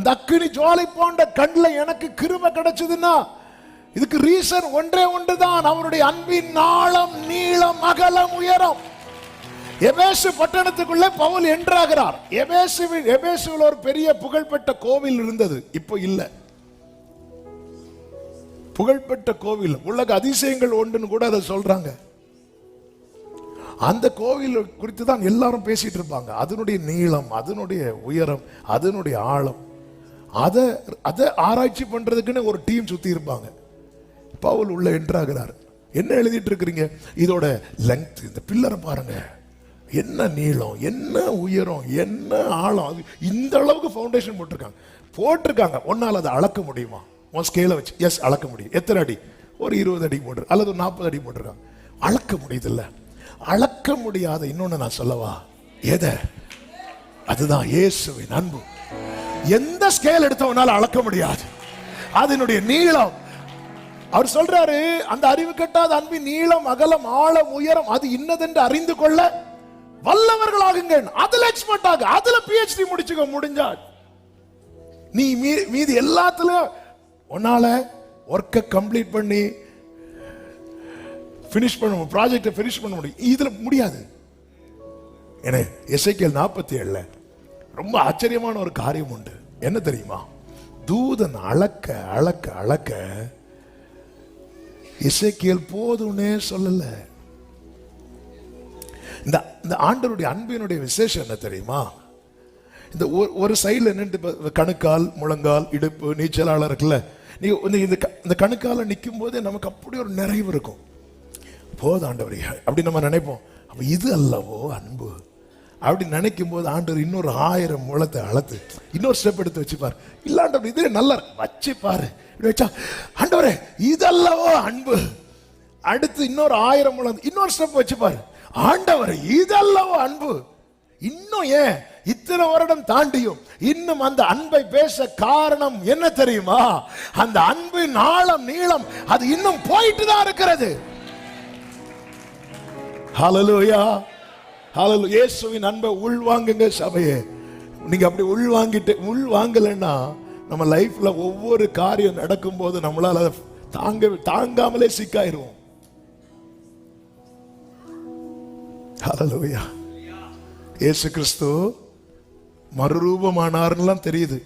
அந்த அக்கினி ஜுவாலை போன்ற கண்ணில் எனக்கு கிருப கிடைச்சதுன்னா இதுக்கு ரீசன் ஒன்றே ஒன்றுதான். அவருடைய அன்பின் நாளம் நீளம் அகலம் உயரம். எபேசு பட்டணத்துக்குள்ளே பவுல் என்றாகிறார். எபேசுவில் எபேசுவில் ஒரு பெரிய புகழ்பெற்ற கோவில் இருந்தது இப்போ இல்லை. புகழ்பெற்ற கோவில். உலக அதிசயங்கள் ஒன்றுன்னு கூட அதை சொல்றாங்க. அந்த கோவில் குறித்து தான் எல்லாரும் பேசிட்டு இருப்பாங்க. அதனுடைய நீளம் அதனுடைய உயரம் அதனுடைய ஆழம். அதை அதை ஆராய்ச்சி பண்ணுறதுக்குன்னு ஒரு டீம் சுற்றி இருப்பாங்க. பவுல் உள்ள என்றாகிறார். என்ன எழுதிட்டு இருக்கிறீங்க இதோட லெங்க் இந்த பில்லரை பாருங்க. என்ன நீளம் என்ன உயரம் என்ன ஆழம் அது இந்த அளவுக்கு ஃபவுண்டேஷன் போட்டிருக்காங்க. போட்டிருக்காங்க. ஒன்னால் அதை அளக்க முடியுமா? உன் ஸ்கேலை வச்சு. எஸ் அளக்க முடியும். எத்தனை அடி? ஒரு இருபது அடி போட்டு அல்லது ஒரு நாற்பது அடி போட்டிருக்காங்க. அளக்க முடியுதுல்ல. அளக்க முடியாத இன்னொன்று நான் சொல்லவா? எதை? அதுதான் இயேசுவின் அன்பு. எந்த ஸ்கேல் எடுத்தவனால அளக்க முடியாது. அதனுடைய நீளம். அவர் சொல்றாரு அந்த அறிவு கட்டாத அன்பின் நீளம் அகலம் ஆழம் உயரம் அது இன்னதென்று அறிந்து கொள்ள வல்லவர்களாகுங்க அதுல எக்ஸ்பர்ட் ஆகு. அதுல பிஹெச்டி முடிச்சுக்க முடிஞ்சா நீ மீ- மீதி எல்லாத்துலயும் உன்னால ஒர்க்கை கம்ப்ளீட் பண்ணி ஃபினிஷ் பண்ண ப்ராஜெக்டை ஃபினிஷ் பண்ண முடியும். இதுல முடியாது. என எஸ்ஐகேல் நாற்பத்தி ஏழுல ரொம்ப ஆச்சரியமான ஒரு காரியம் உண்டு. என்ன தெரியுமா? தூதன் அளக்க அளக்க அளக்க இசைக்கியல் போதும்னே சொல்லல. இந்த இந்த ஆண்டருடைய அன்பினுடைய விசேஷம் என்ன தெரியுமா? இந்த ஒரு- ஒரு சைடில் நின்று கணுக்கால் முழங்கால் இடுப்பு நீச்சலாளர் இருக்குல்ல நீ இந்த இந்த க- இந்த கணுக்கால நிற்கும் போதே நமக்கு அப்படி ஒரு நிறைவு இருக்கும். போதும் ஆண்டவரே அப்படி நம்ம நினைப்போம். அப்போ இது அல்லவோ அன்பு? அப்படி நினைக்கும் போது ஆண்டவர் இன்னொரு ஆயிரம் முழத்தை அளத்து இன்னொரு ஸ்டெப் எடுத்து வச்சுப்பார். இல்லாண்ட ஆண்டவர் இது நல்லா வச்சுப்பாரு. வச்சு பாரு வச்சா ஆண்டவரே இதல்லவோ அன்பு. அடுத்து இன்னொரு ஆயிரம் முளம் இன்னொரு ஸ்டெப் வச்சுப்பார். ஆண்டவர் இதல்லவோ அன்பு. இன்னும் ஏன்? இத்தனை வருடம் தாண்டியும் இன்னும் அந்த அன்பை பேச காரணம் என்ன தெரியுமா? அந்த அன்பின் ஆழம் நீளம் அது இன்னும் போயிட்டு தான் இருக்கிறது. ஹalleluya ஹalleluya இயேசுவின் அன்பை உள்வாங்குங்க சபையை. நீங்கள் அப்படி உள்வாங்கிட்டு உள் வாங்கலைன்னா நம்ம லைஃப்பில் ஒவ்வொரு காரியம் நடக்கும்போது நம்மளால் அதை தாங்க தாங்காமலே சிக்காயிருவோம். ஹalleluya இயேசு கிறிஸ்து மறுரூபமானார்லாம் தெரியுது.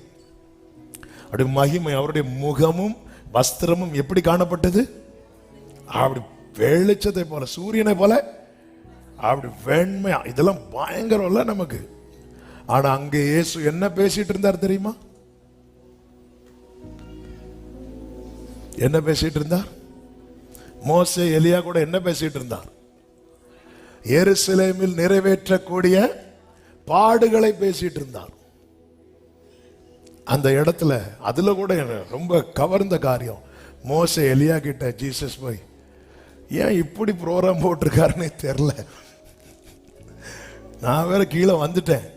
அப்படி மகிமை அவருடைய முகமும் வஸ்திரமும் எப்படி காணப்பட்டது? அப்படி வெளிச்சத்தை போல சூரியனை போல அப்படி வெண்மையா இதெல்லாம் பயங்கரம் இல்லை நமக்கு. ஆனா அங்க இயேசு என்ன பேசிட்டு இருந்தார் தெரியுமா? என்ன பேசிட்டு இருந்தார்? மோசே எலியா கூட என்ன பேசிட்டு இருந்தார்? எருசலேமில் நிறைவேற்றக்கூடிய பாடுகளை பேசிட்டு இருந்தார். அந்த இடத்துல அதுல கூட ரொம்ப கவர்ந்த காரியம். மோச எலியா கிட்ட ஜீசஸ் போய் ஏன் இப்படி ப்ரோக்ராம் போட்டிருக்காருன்னே தெரில நான் வேற கீழே வந்துட்டேன்.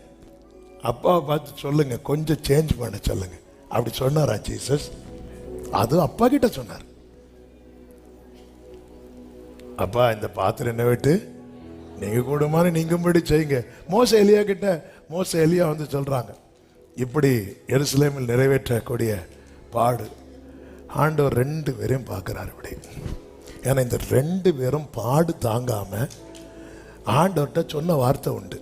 அப்பாவை பார்த்து சொல்லுங்க கொஞ்சம் சேஞ்ச் பண்ண சொல்லுங்க. அப்படி சொன்னாரா ஜீசஸ் அது அப்பா கிட்ட சொன்னார். அப்பா இந்த பாத்திரம் என்ன விட்டு? நீங்க கூடுமான நீங்கும்படி செய்யுங்க. மோச எலியா கிட்ட மோச எலியா வந்து சொல்றாங்க. இப்படி எருசலேமில் நிறைவேற்றக்கூடிய பாடு. ஆண்டவர் ரெண்டு பேரையும் பார்க்குறாரு இப்படி. ஏன்னா இந்த ரெண்டு பேரும் பாடு தாங்காம ஆண்டவர்கிட்ட சொன்ன வார்த்தை உண்டு.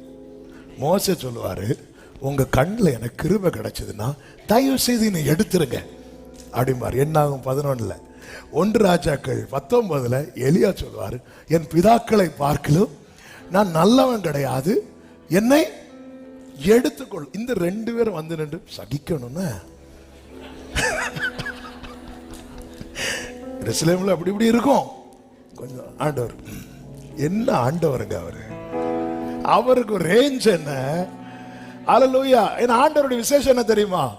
மோசே சொல்லுவார் உங்கள் கண்ணில் எனக்கு கிருபை கிடைச்சதுன்னா தயவு செய்து என்னை எடுத்துருங்க. அப்படிம்பார். என்னாகும் பதினொன்றில் ஒன்று ராஜாக்கள் பத்தொன்பதில் எலியா சொல்வார் என் பிதாக்களை பார்க்கலும் நான் நல்லவன் கிடையாது. என்னை எடுத்துக்கொள். இந்த ரெண்டு பேரும் வந்து நின்று சகிக்கணும்னு? எருசலேமில் அப்படி இப்படி இருக்கும். கொஞ்சம் ஆண்டவர் என்ன ஆண்டவருங்க அவரு? அவருக்கு ரேஞ்ச் என்ன? அலலூயா ஏன்னா ஆண்டவருடைய விசேஷம் என்ன தெரியுமா?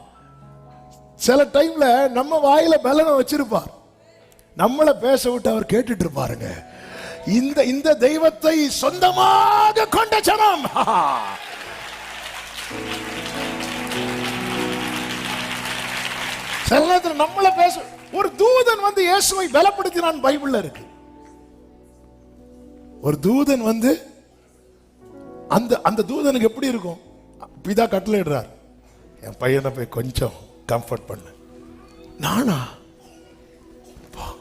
சில டைம்ல நம்ம வாயில பலனை வச்சிருப்பார். நம்மளை பேச விட்டு அவர் கேட்டுட்டு இருப்பாருங்க இந்த இந்த தெய்வத்தை சொந்தமாக கொண்ட ஜனம். சில நேரத்தில் நம்மள பேச ஒரு தூதன் வந்து இயேசுவை பலப்படுத்தினான் பைபிள்ல இருக்கு. ஒரு தூதன் வந்து அந்த அந்த தூதனுக்கு எப்படி இருக்கும்? பிதா கட்டளையிடுறார் என் பையனை போய் கொஞ்சம் கம்ஃபர்ட் பண்ணு. நானா? பா.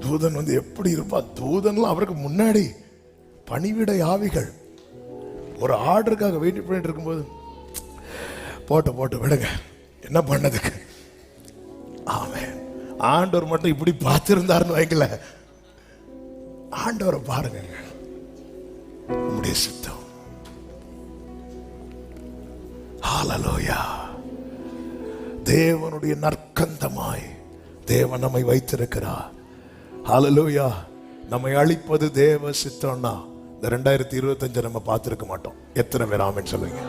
தூதன் வந்து எப்படி இருப்பா? தூதன்லாம் அவருக்கு முன்னாடி பணிவிடை ஆவிகள். ஒரு ஆர்டருக்காக வெயிட் பண்ணிட்டு இருக்கும்போது போட்டு போட்டு விடுங்க. என்ன பண்ணதுக்கு? ஆமே ஆண்டவர் மட்டும் இப்படி பார்த்துருந்தாருன்னு வைக்கல ஆண்டவரை பாருங்க. உம்முடைய சித்தம். ஹாலலோயா தேவனுடைய நற்கந்தமாய் தேவன் நம்மை வைத்திருக்கிறார். ஹalleluya நம்மை அழிப்பது தேவ சித்தம்னா இந்த ரெண்டாயிரத்தி இருபத்தஞ்சு நம்ம பார்த்திருக்க மாட்டோம். எத்தனை பேர் ஆமின்னு சொல்லுங்க.